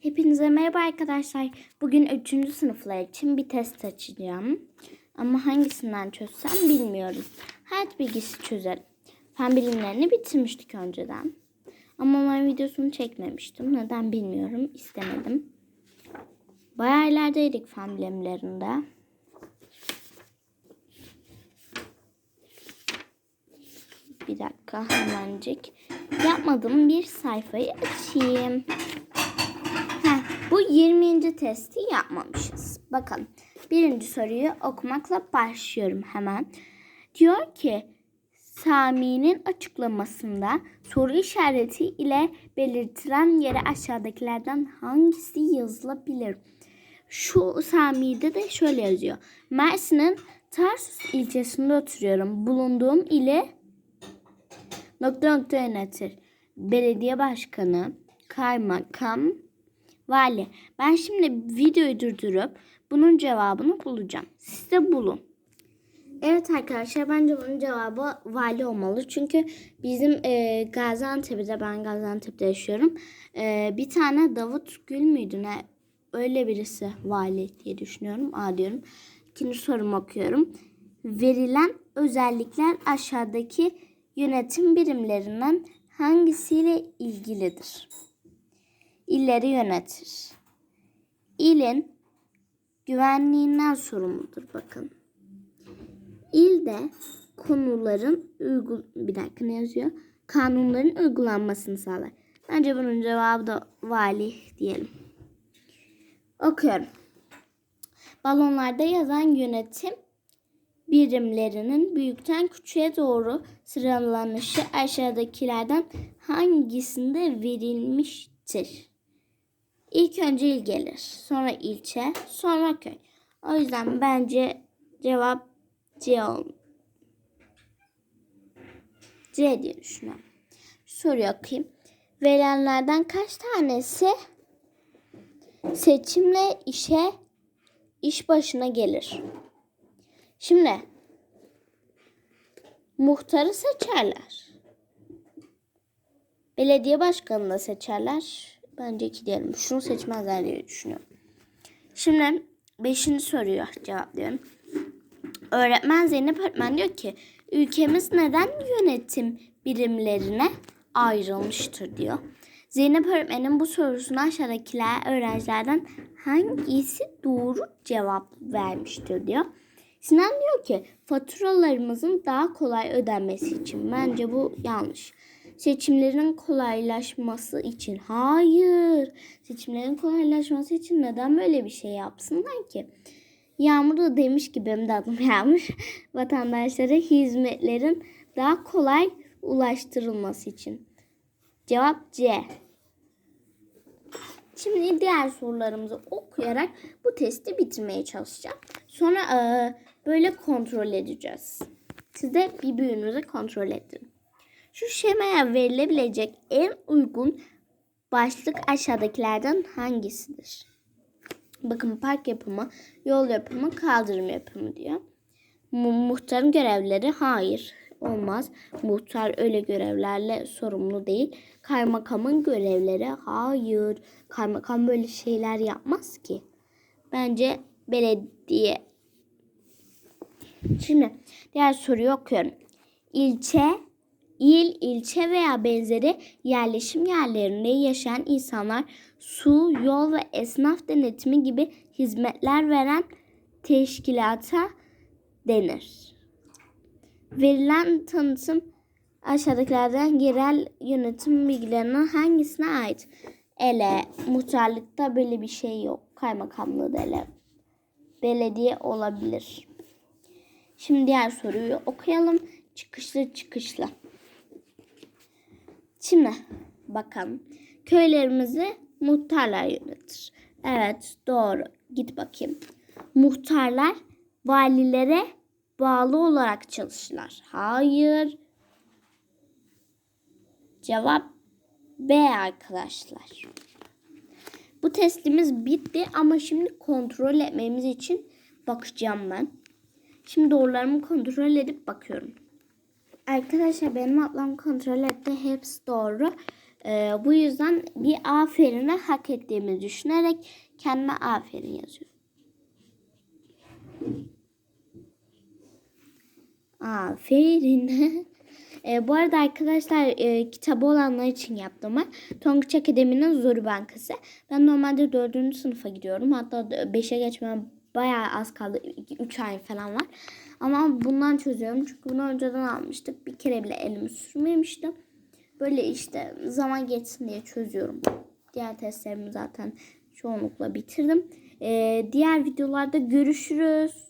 Hepinize merhaba arkadaşlar. Bugün 3. sınıflar için bir test açacağım. Ama hangisinden çözsem bilmiyorum. Hayat bilgisi çözelim. Fen bilimlerini bitirmiştik önceden. Ama online videosunu çekmemiştim. Neden bilmiyorum. İstemedim. Bayağı ilerideydik fen bilimlerinde. Bir dakika hemencik. Yapmadığım bir sayfayı açayım. Bu 20. testi yapmamışız. Bakalım. Birinci soruyu okumakla başlıyorum hemen. Diyor ki Sami'nin açıklamasında soru işareti ile belirtilen yere aşağıdakilerden hangisi yazılabilir? Şu Sami'de de şöyle yazıyor. Mersin'in Tarsus ilçesinde oturuyorum. Bulunduğum ile nokta nokta yönetir. Belediye başkanı, kaymakam, vali. Ben şimdi videoyu durdurup bunun cevabını bulacağım. Siz de bulun. Evet arkadaşlar bence bunun cevabı vali olmalı. Çünkü bizim e, Gaziantep'te ben Gaziantep'te yaşıyorum. E, bir tane Davut Gül müydü ne? Öyle birisi vali diye düşünüyorum. A diyorum. İkinci sorumu okuyorum. Verilen özellikler aşağıdaki yönetim birimlerinden hangisiyle ilgilidir? İlleri yönetir. İlin güvenliğinden sorumludur bakın. İlde konuların uygul bir dakika ne yazıyor? Kanunların uygulanmasını sağlar. Bence bunun cevabı da vali diyelim. Okuyorum. Balonlarda yazan yönetim birimlerinin büyükten küçüğe doğru sıralanışı aşağıdakilerden hangisinde verilmiştir? İlk önce il gelir, sonra ilçe, sonra köy. O yüzden bence cevap C ol. C diye düşünüyorum. Soruyu okuyayım. Verilenlerden kaç tanesi seçimle işe iş başına gelir? Şimdi muhtarı seçerler. Belediye başkanını da seçerler. Bence iki diyelim. Şunu seçmezler diye düşünüyorum. Şimdi beşinci soruyu cevaplıyorum. Öğretmen Zeynep Öğretmen diyor ki ülkemiz neden yönetim birimlerine ayrılmıştır diyor. Zeynep öğretmenin bu sorusuna aşağıdakiler öğrencilerden hangisi doğru cevap vermiştir diyor. Sinan diyor ki faturalarımızın daha kolay ödenmesi için. Bence bu yanlış. Seçimlerin kolaylaşması için. Hayır. Seçimlerin kolaylaşması için neden böyle bir şey yapsınlar ki? Yağmur da demiş ki benim de adım Yağmur. Vatandaşlara hizmetlerin daha kolay ulaştırılması için. Cevap C. Şimdi diğer sorularımızı okuyarak bu testi bitirmeye çalışacağım. Sonra böyle kontrol edeceğiz. Siz de bir büyüğünüzü kontrol edin. Şu şemaya verilebilecek en uygun başlık aşağıdakilerden hangisidir? Bakın park yapımı, yol yapımı, kaldırım yapımı diyor. Mu- muhtarın görevleri hayır olmaz. Muhtar öyle görevlerle sorumlu değil. Kaymakamın görevleri hayır. Kaymakam böyle şeyler yapmaz ki. Bence belediye. Şimdi diğer soruyu okuyorum. İlçe, il, ilçe veya benzeri yerleşim yerlerinde yaşayan insanlar su, yol ve esnaf denetimi gibi hizmetler veren teşkilata denir. Verilen tanıtım aşağıdakilerden yerel yönetim bilgilerinin hangisine ait? Ele, muhtarlıkta böyle bir şey yok. Kaymakamlığı da ele. Belediye olabilir. Şimdi diğer soruyu okuyalım. Çıkışlı çıkışlı. Şimdi bakalım. Köylerimizi muhtarlar yönetir. Evet doğru. Git bakayım. Muhtarlar valilere bağlı olarak çalışırlar. Hayır. Cevap B arkadaşlar. Bu testimiz bitti ama şimdi kontrol etmemiz için bakacağım ben. Şimdi doğrularımı kontrol edip bakıyorum. Arkadaşlar benim ablam kontrol etti. Hepsi doğru. Ee, bu yüzden bir aferini hak ettiğimi düşünerek kendime aferin yazıyorum. Aferin. E, bu arada arkadaşlar e, kitabı olanlar için yaptım. Tonguç Akademi'nin Zoru Bankası. Ben normalde 4. sınıfa gidiyorum. Hatta 5'e geçmem bayağı az kaldı. 3 ay falan var. Ama bundan çözüyorum. Çünkü bunu önceden almıştık. Bir kere bile elimi sürmemiştim. Böyle işte zaman geçsin diye çözüyorum. Diğer testlerimi zaten çoğunlukla bitirdim. E, diğer videolarda görüşürüz.